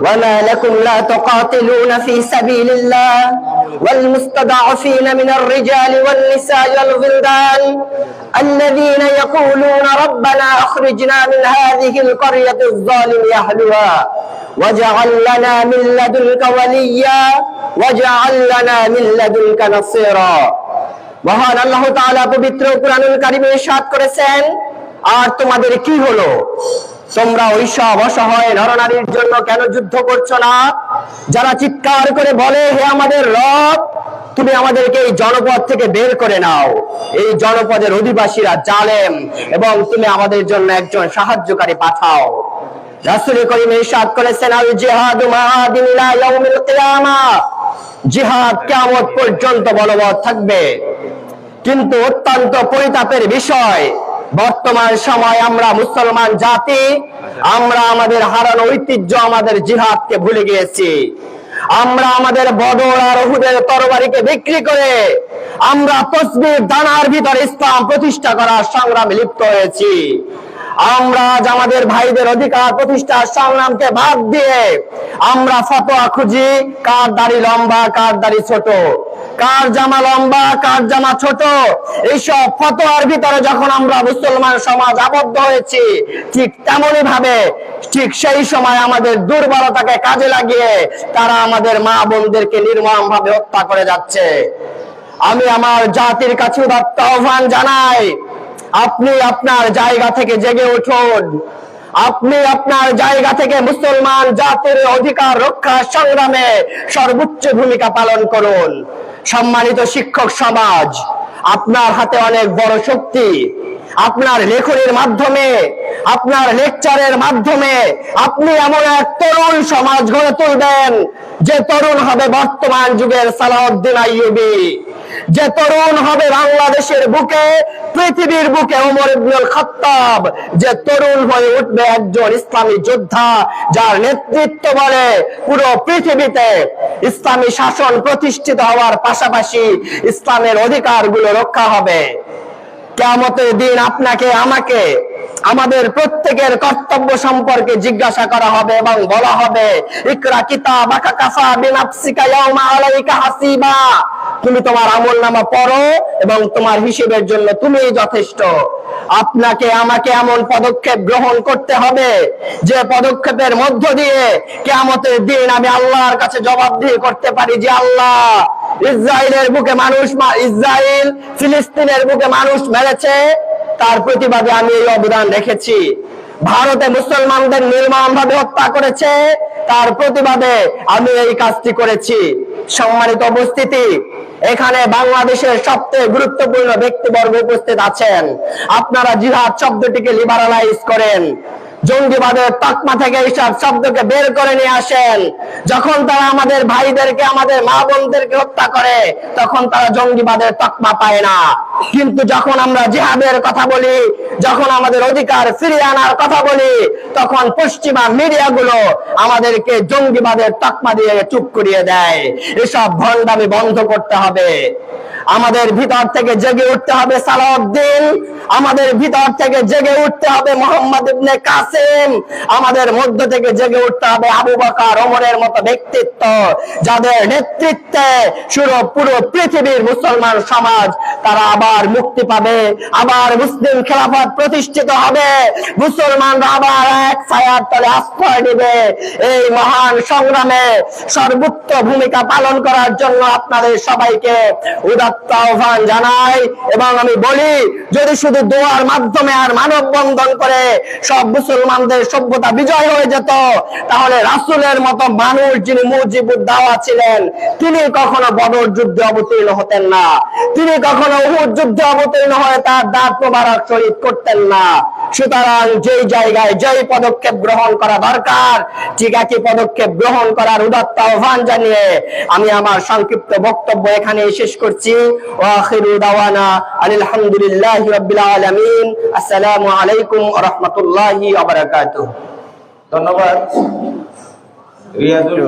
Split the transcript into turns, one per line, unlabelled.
وما لكم لا تقاتلون في سبيل الله والمستضعفين من الرجال والنساء والولدان الذين يقولون ربنا اخرجنا من هذه القرية الظالم أهلها واجعل لنا من لدنك وليا واجعل لنا من لدنك نصيرا মহান আল্লাহ তাআলা পবিত্র কুরআনুল কারীমে ইরশাদ করেছেন আর তোমাদের কি হলো তোমরা ওইসব অসহায় নরনারীর জন্য কেন যুদ্ধ করছ না? যারা চিৎকার করে বলে, হে আমাদের রব, তুমি আমাদেরকে এই জনপদ থেকে বের করে নাও। এই জনপদের অধিবাসীরা জালেম এবং তুমি আমাদের জন্য একজন সাহায্যকারী পাঠাও। করিম ইরশাদ করেছেন, আল জিহাদু মাআদিন ইয়াউমিল কিয়ামা। জিহাদ কিয়ামত পর্যন্ত বলবৎ থাকবে। কিন্তু অত্যন্ত পরিতাপের বিষয় বর্তমান সময় আমরা মুসলমান জাতি, আমরা আমাদের হারানো ঐতিহ্য, আমাদের জিহাদকে ভুলে গিয়েছি। আমরা আমাদের বদর আর ওহুদের তরবারিকে বিক্রি করে আমরা তসবির দানার ভিতর ইসলাম প্রতিষ্ঠা করার সংগ্রামে লিপ্ত হয়েছি। আমরা আজ আমাদের ভাইদের অধিকার প্রতিষ্ঠার সংগ্রামকে বাদ দিয়ে আমরা ফতোয়া খুঁজি, কার দাড়ি লম্বা, কার দাড়ি ছোট। কার জামা লম্বা, কার জামা ছোট? এইসব ফতোয়ার ভিতরে যখন আমরা মুসলমান সমাজ আবদ্ধ হয়েছি, ঠিক তেমনই ভাবে ঠিক সেই সময় আমাদের দুর্বলতাকে কাজে লাগিয়ে তারা আমাদের মা বোনদেরকে নির্মম ভাবে হত্যা করে যাচ্ছে। আমি আমার জাতির কাছে উদাত্ত আহ্বান জানাই, আপনি আপনার জায়গা থেকে জেগে উঠুন। আপনি আপনার জায়গা থেকে মুসলমান জাতির অধিকার রক্ষা সংগ্রামে সর্বোচ্চ ভূমিকা পালন করুন। সম্মানিত শিক্ষক সমাজ, আপনার হাতে অনেক বড় শক্তি। আপনার লেখনের মাধ্যমে, আপনার লেকচারের মাধ্যমে আপনি এমন এক তরুণ সমাজ গড়ে তুলবেন যে তরুণ হবে বর্তমান যুগের সালাউদ্দিন আইয়ুবী। যে তরুণ হবে বাংলাদেশের বুকে, পৃথিবীর বুকে ওমর ইবনুল খাত্তাব যে তরুণ হয়ে উঠবে একজন ইসলামী যোদ্ধা, যার নেতৃত্ব বলে পুরো পৃথিবীতে ইসলামী শাসন প্রতিষ্ঠিত হওয়ার পাশাপাশি ইসলামের অধিকারগুলো রক্ষা হবে। কেমতের দিন আপনাকে, আমাকে, আমাদের প্রত্যেকের কর্তব্য সম্পর্কে জিজ্ঞাসা করা হবে এবং বলা হবে, ইকরা কিতাব কাফা বিনাফসিকা ইয়াউমা আলাইকা হাসিবা। তুমি তোমার আমল নামা পড়ো এবং তোমার হিসেবের জন্য তুমি যথেষ্ট। আপনাকে, আমাকে এমন পদক্ষেপ গ্রহণ করতে হবে যে পদক্ষেপের মধ্য দিয়ে কেয়ামতের দিন আমি আল্লাহর কাছে জবাবদিহি করতে পারি যে আল্লাহ ইসরায়েলের বুকে মানুষ ইসরায়েল ফিলিস্তিনের বুকে মানুষ মেরেছে। তার প্রতিবাদে আমি এই অবদান রেখেছি। ভারতে মুসলমানদের নির্মম ভাবে হত্যা করেছে। তার প্রতিবাদে আমি এই কাজটি করেছি। সম্মানিত উপস্থিতি, এখানে বাংলাদেশের সবচেয়ে গুরুত্বপূর্ণ ব্যক্তিবর্গ উপস্থিত আছেন। আপনারা জিহাদ শব্দটিকে লিবারালাইজ করেন। জঙ্গিবাদের তকমা থেকে এইসব শব্দকে বের করে নিয়ে আসেন। যখন তারা আমাদের ভাইদেরকে, আমাদের মা বোনদেরকে হত্যা করে, তখন তারা জঙ্গিবাদের তকমা পায় না। কিন্তু যখন আমরা জিহাদের কথা বলি, যখন আমাদের অধিকার ফিরিয়ে আনার কথা বলি, তখন পশ্চিমা মিডিয়াগুলো আমাদেরকে জঙ্গিবাদের তকমা দিয়ে চুপ করিয়ে দেয়। এসব ভণ্ডামি বন্ধ করতে হবে। আমাদের ভিতর থেকে জেগে উঠতে হবে সালাউদ্দিন। আমাদের ভিতর থেকে জেগে উঠতে হবে মোহাম্মদ ইবনে কাসেম। আমাদের মধ্য থেকে জেগে উঠতে হবে আবু বকর, ওমরের মতো ব্যক্তিত্ব, যাদের নেতৃত্বে পুরো পৃথিবীর মুসলমান সমাজ তারা আবার মুক্তি পাবে, আবার মুসলিম খেলাফত প্রতিষ্ঠিত হবে। মুসলমানরা আবার এক ছায়ার তলে আশ্রয় নেবে। এই মহান সংগ্রামে সর্বোচ্চ ভূমিকা পালন করার জন্য আপনাদের সবাইকে উদাত্ত আহ্বান জানাই। এবং আমি বলি, যদি শুধু দোয়ার মাধ্যমে আর মানব বন্ধন করে সব মুসলমানদের সভ্যতা বিজয় হয়ে যেত, তাহলে রাসূলের মতো মানুষ যিনি মুজিবুদ্দাওয়া ছিলেন, তিনি কখনো বদর যুদ্ধে অবতীর্ণ হতেন না। তিনি কখনো উহুদ যুদ্ধে অবতীর্ণ হয়ে তার দাঁত মোবারক শহীদ করতেন না। সুতরাং যেই জায়গায় যেই পদক্ষেপ গ্রহণ করা দরকার ঠিক একই পদক্ষেপ গ্রহণ করার উদাত্ত আহ্বান জানিয়ে আমি আমার সংক্ষিপ্ত বক্তব্য এখানে শেষ করছি। আলহামদুলিল্লাহি রাব্বিল আলামিন। আসসালামু আলাইকুম ওয়া রাহমাতুল্লাহি ওয়া বারাকাতুহু।
ধন্যবাদ। রিয়াজুল